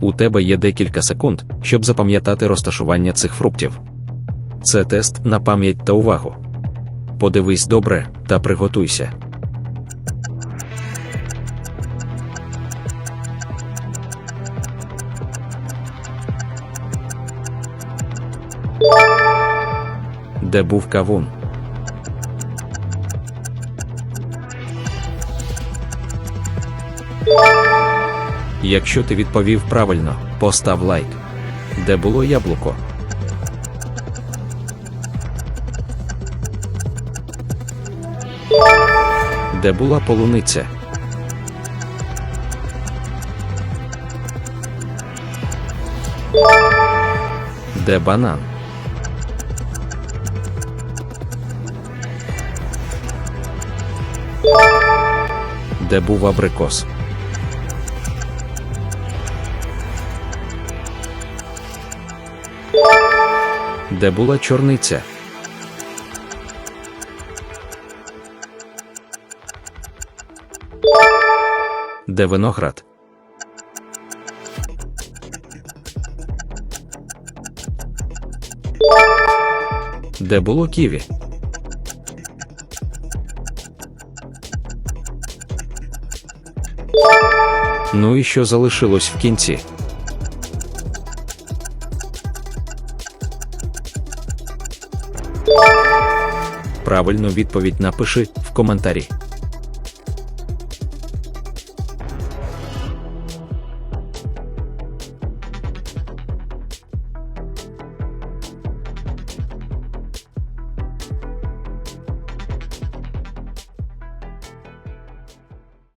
У тебе є декілька секунд, щоб запам'ятати розташування цих фруктів. Це тест на пам'ять та увагу. Подивись добре та приготуйся. Де був кавун? Якщо ти відповів правильно, постав лайк. Де було яблуко? Де була полуниця? Де банан? Де був абрикос? Де була чорниця? Де виноград? Де було ківі? Ну і що залишилось в кінці? Правильну відповідь напиши в коментарі.